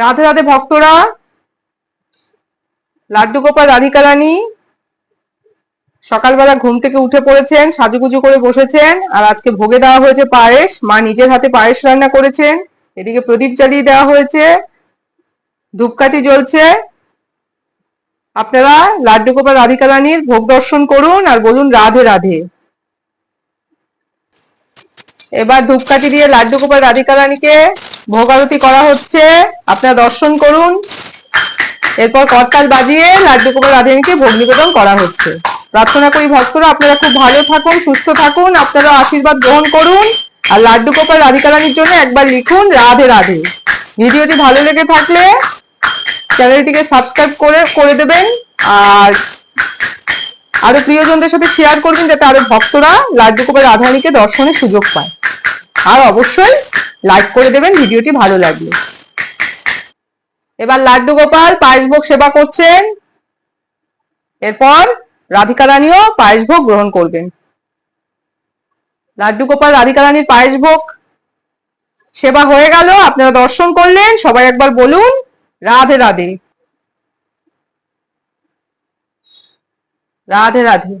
রাধে রাধে ভক্তরা, লাড্ডু গোপাল, রাধিকা রানী, সকালবেলা ঘুম থেকে উঠে পড়েছেন, সাজুগুজু করে বসেছেন, আর আজকে ভোগে দেওয়া হয়েছে পায়েস, মা নিজের হাতে পায়েস রান্না করেছেন, এদিকে প্রদীপ জ্বালিয়ে দেওয়া হয়েছে, ধূপকাঠি জ্বলছে, আপনারা লাড্ডু গোপাল, রাধিকা রানীর ভোগ দর্শন করুন, আর বলুন রাধে রাধে। এবার ধূপকাঠি দিয়ে লাড্ডু গোপাল, রাধিকা রানীকে ভোগ করা হচ্ছে। আপনারা দর্শন করুন। এরপর করতাল বাজিয়ে লাড্ডু গোপাল রাধিনীকে ভোগ নিবেদন করা হচ্ছে। প্রার্থনা করি ভক্তরা, আপনারা খুব ভালো থাকুন, সুস্থ থাকুন, আপনারা আশীর্বাদ গ্রহণ করুন আর লাড্ডু গোপাল রাধিকা রানীর জন্য একবার লিখুন রাধে রাধে। ভিডিওটি ভালো লেগে থাকলে চ্যানেলটিকে সাবস্ক্রাইব করে করে দেবেন আর আরও প্রিয়জনদের সাথে শেয়ার করবেন যাতে আরও ভক্তরা লাড্ডু গোপাল রাধারানীকে দর্শনের সুযোগ পায়। আর অবশ্যই লাইক করে দেবেন, ভিডিওটি ভালো লাগলে। এবার লাড্ডু গোপাল পায়েস ভোগ সেবা করছেন। এরপর রাধিকা রানীও পায়েস ভোগ গ্রহণ করবেন। লাড্ডু গোপাল, রাধিকা রানীর পায়েস ভোগ সেবা হয়ে গেল। আপনারা দর্শন করলেন, সবাই একবার বলুন, রাধে রাধে। রাধে রাধে।